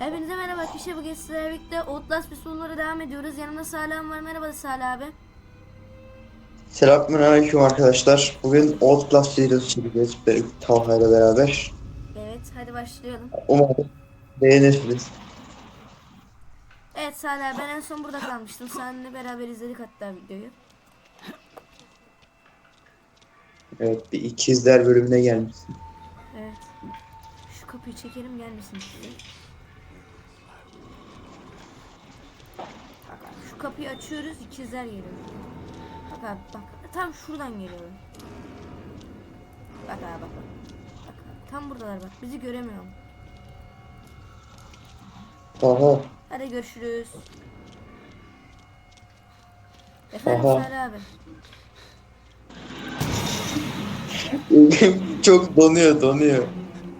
Hepinize merhaba arkadaşlar bugün sizlerle birlikte Outlast bir sunumlara devam ediyoruz. Yanımda Salih'im var. Merhaba Salih abi. Selamünaleyküm arkadaşlar. Bugün Outlast videosu çekeceğiz Benim Talha ile beraber. Evet hadi başlayalım. Umarım beğenirsiniz. Evet Salih ben en son burada kalmıştım. Seninle beraber izledik hatta videoyu. Evet bir ikizler bölümüne gelmişsin. Evet. Şu kapıyı çekelim gelmesin size. Bak abi, şu kapıyı açıyoruz ikizler geliyor. Bak abi bak tam şuradan geliyorlar. Bak abi bak bak. Bak abi, tam buradalar bak bizi göremiyor. Talha. Hadi görüşürüz. Efendim Aha. Salih abi. Çok donuyor donuyor.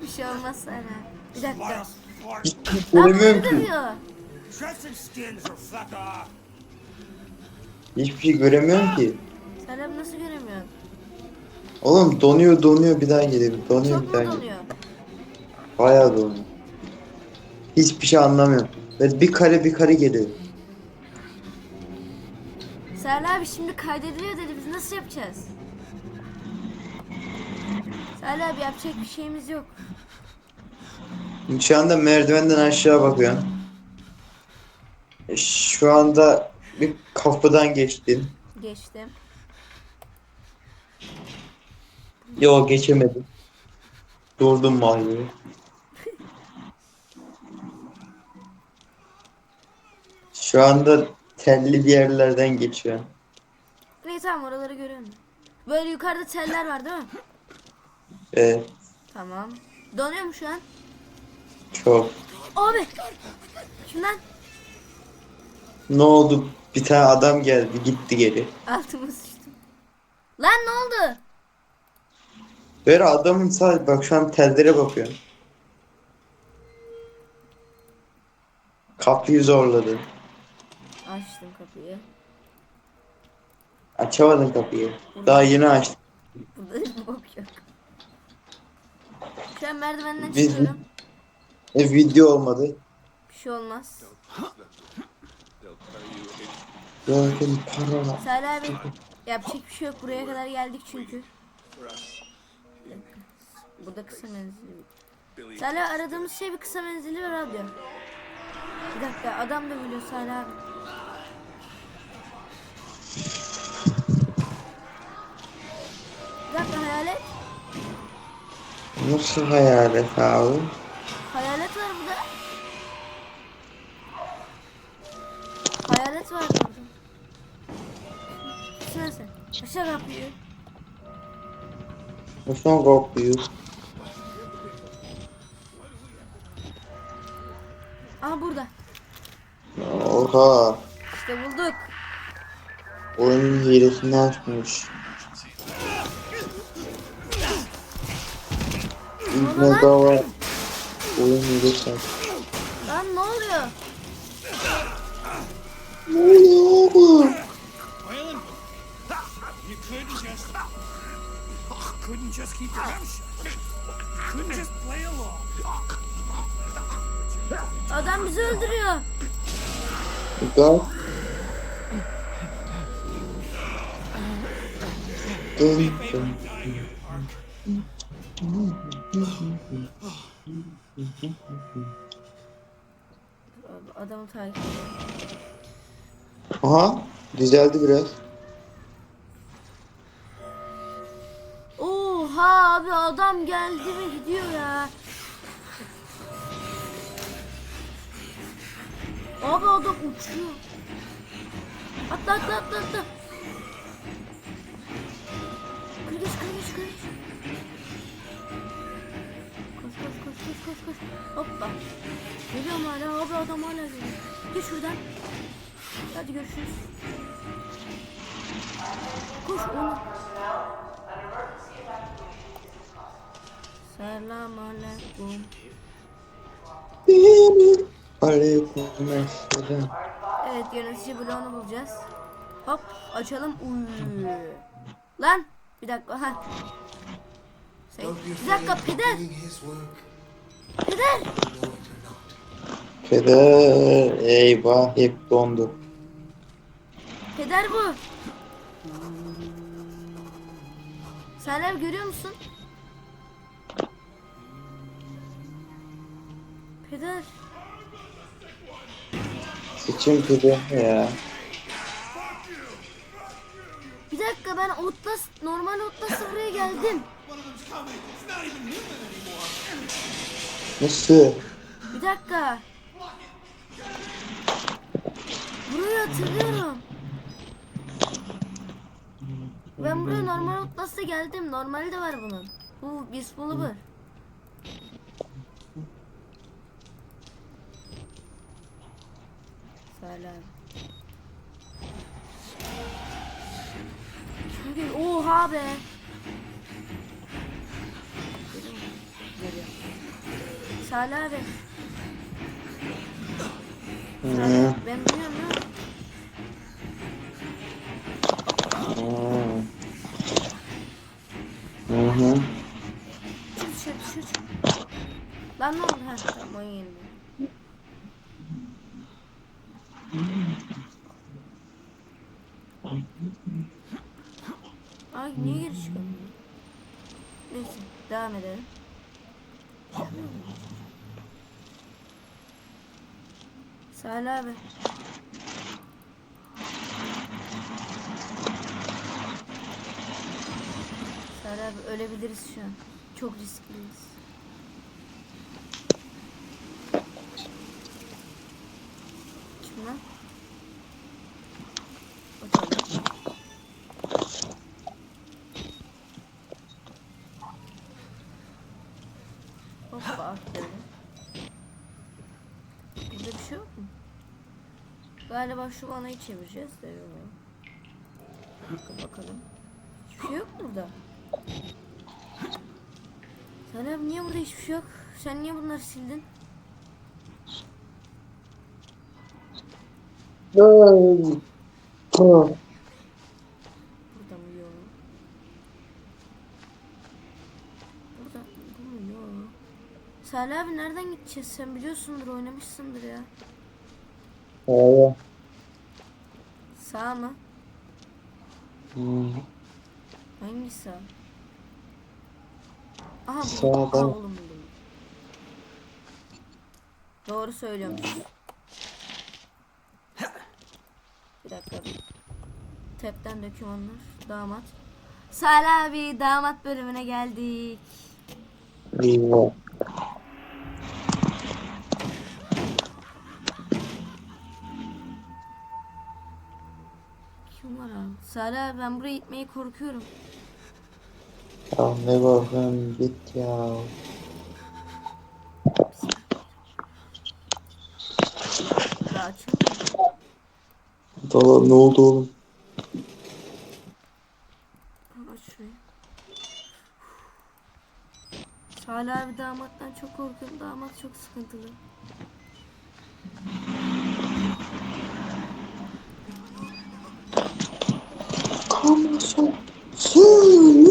Bir şey olmaz Salih abi. Bir dakika. Göremiyorum ki. diyor. Dressing skins or fuck off. Hiçbir şey göremiyorum ki. Salih abi nasıl göremiyorsun? Oğlum donuyor donuyor bir daha geliyor. Donuyor Çok bir mu daha geliyor. donuyor? Bayağı donuyor. Hiçbir şey anlamıyorum. Ve bir kare bir kare geliyor. Salih abi şimdi kaydediliyor dedi biz nasıl yapacağız? Salih abi yapacak bir şeyimiz yok. Şu anda merdivenden aşağı bakıyorsun. E, Şu anda bir kapıdan geçtin. Geçtim. Yo geçemedim. Durdum mahalleye. Şu anda telli bir yerlerden geçiyor. İyi tamam oraları görüyorum. Böyle yukarıda teller var değil mi? Evet Tamam. Donuyor mu şu an? çok. Abi. Şundan Ne oldu? Bir tane adam geldi gitti geri. altıma sıçtım. Lan ne oldu? Böyle adamın sadece bak şu an tellere bakıyor. Kapıyı zorladı. Açtım kapıyı. Açamadın kapıyı. Daha yeni açtım. Burada hiç bok yok. Şu an merdivenden Biz- çıkıyorum. E, video olmadı. Bir şey olmaz. Gördüm para. Salih abi yapacak bir şey yok. Buraya kadar geldik çünkü. Burada kısa menzilli. Salih aradığımız şey bir kısa menzilli bir radyo. Bir dakika adam da biliyor Salih abi. Bir dakika hayalet. Nasıl hayalet abi? Şuna sen. Aşağı kapıyı. Bu son korkuyor. Aha burada. Oha. İşte bulduk. Oyunun hilesini açmış. İbne Dava oyun hilesi aç. Lan ne oluyor? Ne oluyor couldn't just keep your mouth shut. Couldn't just play along. Adam bizi öldürüyor. Gel. Dın dın. Adamı takip ediyor. Aha düzeldi biraz. Abi adam geldi mi gidiyor ya. Abi adam uçuyor. Atla atla atla atla. Kır geç kır geç kır geç. Koş koş koş koş koş koş. Hoppa. Geliyorum hala abi adam hala geliyor. Geç şuradan. Hadi görüşürüz. Koş onu. Selam aleyküm. Aleykümselam. Evet yönetici bloğunu bulacağız. Hop açalım. Uy. Lan bir dakika ha. Şey, bir dakika peder. Peder. Peder eyvah hep dondu. Peder bu. Salih abi görüyor musun? Peder. Sıçın peder ya. Bir dakika ben Outlast, normal Outlast'a buraya geldim. Nasıl? Bir dakika. Burayı hatırlıyorum. Ben buraya normal Outlast'a geldim. Normali de var bunun. Bu Beast Bulber. Selam. Çünkü oha be. Salih abi. Ben duyuyorum ya. Hı. Hı. Çık dışarı çık. Lan ne oldu? Ha tamam oyun yenildi. Ay niye geri çıkamıyor? Neyse devam edelim. Salih abi. Salih abi ölebiliriz şu an. Çok riskliyiz. Kim lan? Bakalım. Hoppa atladım. Burada bir şey yok mu? Galiba şu vanayı çevireceğiz de. Bakın bakalım. Hiçbir şey yok burada. Sen abi niye burada hiçbir şey yok? Sen niye bunları sildin? Burada mı yok? Burada bu mu yok? Salih abi nereden gideceğiz? Sen biliyorsundur oynamışsındır ya. Ay. Sağ mı? Hı. Hangi sağ? Aha bu. Sağdan. Aha oğlum buldum. Doğru söylüyormuş. Bir dakika. Tepten dokümanlar. Damat. Salih abi damat bölümüne geldik. Eyvah. Abi ben buraya gitmeye korkuyorum. Ya ne bakın git ya. Daha açılmıyor. Valla ne oldu oğlum? Salih abi damattan çok korkuyorum. Damat çok sıkıntılı. Kamason. Sene.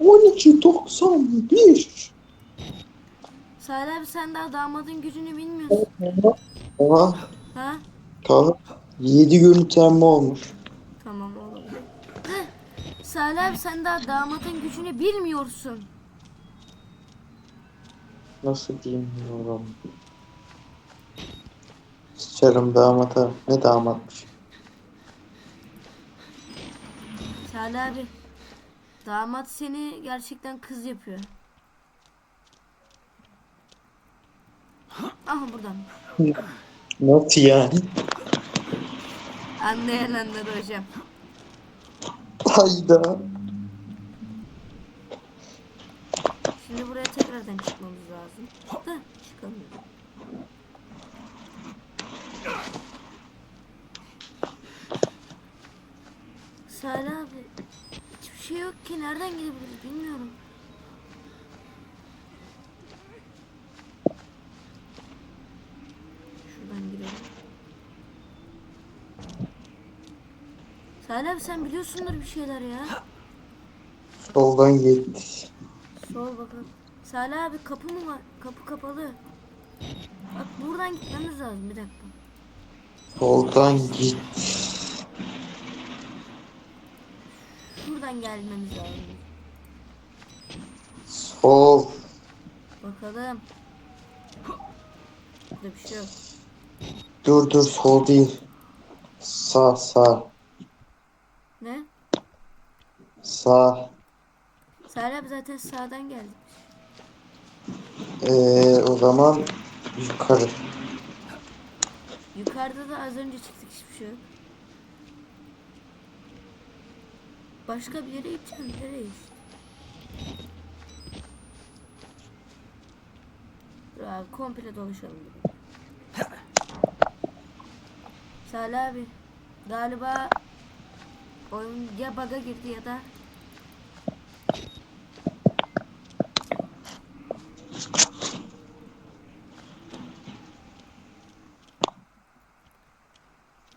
12.95. Salih abi sen daha damadın gücünü bilmiyorsun. Aha. Ha? Kahve. 7 görüntülenme olmuş. Tamam oğlum. Heh. Salih abi sen daha damadın gücünü bilmiyorsun. Nasıl bilmiyorum. Sıçarım damata. Ne damatmış. Salih abi. Damat seni gerçekten kız yapıyor. Aha buradan. Nasıl yani? Anlayan anladı hocam. Hayda. Şimdi buraya tekrardan çıkmamız lazım. Da çıkamıyorum. Salih abi hiçbir şey yok ki nereden gidebiliriz bilmiyorum. Şuradan girelim. Salih abi sen biliyorsundur bir şeyler ya. Soldan git. Sol bakalım. Salih abi kapı mı var? Kapı kapalı. Bak buradan gitmemiz lazım bir dakika. Soldan git. Şuradan gelmemiz lazım. Sol. Bakalım. Burada bir şey yok. Dur dur sol değil. Sağ sağ. Ne? Sağ. Abi zaten sağdan geldi. Ee, o zaman yukarı. Yukarıda da az önce çıktık hiçbir şey yok. Başka bir yere gideceğim. Nereye abi komple dolaşalım. Salih abi galiba oyun ya bug'a girdi ya da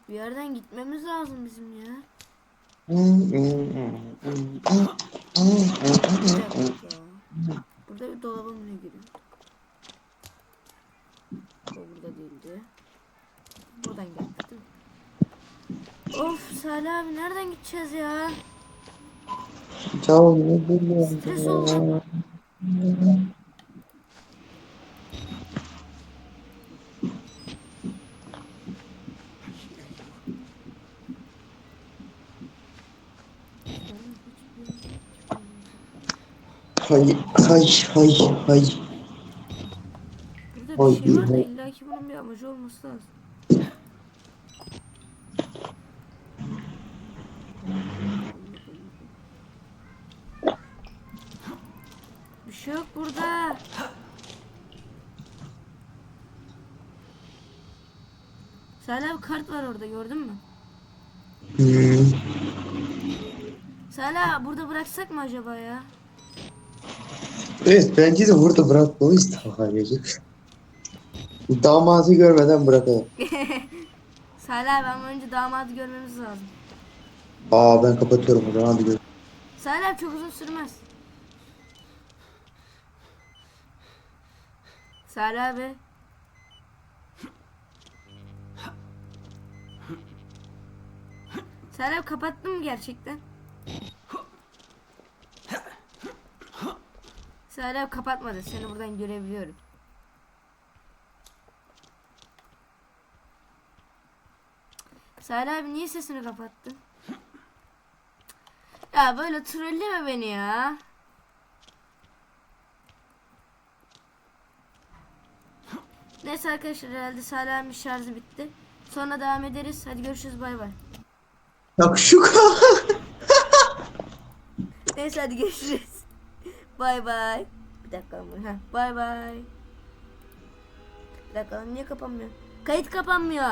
bir yerden gitmemiz lazım bizim ya. Burada bir dolaba mı ne giriyor? O burada değildi. Buradan mi? Of Salih abi nereden gideceğiz ya? Tamam ne bilmiyorum. Stres oldum. Hay hay hay hay. Burada bir şey var da illa ki bunun bir amacı olması lazım. Bir şey yok burada. Salih abi kart var orada gördün mü? Hmm. Salih burada bıraksak mı acaba ya? Evet bence de burada bırakmalıyız iyi. Damadı görmeden bırakalım. Salih abi ama önce damadı görmemiz lazım. Aa ben kapatıyorum zaman hadi gör. Salih abi çok uzun sürmez. Salih abi. Salih abi kapattın mı gerçekten? Abi kapatmadı. Seni buradan görebiliyorum. Salih abi niye sesini kapattın? Ya böyle trolleme beni ya. Neyse arkadaşlar herhalde Salih abinin şarjı bitti. Sonra devam ederiz. Hadi görüşürüz bay bay. Yakışık. Neyse hadi görüşürüz. Bay bay. Bir dakika ama. Bay bay. Bir dakika niye kapanmıyor? Kayıt kapanmıyor.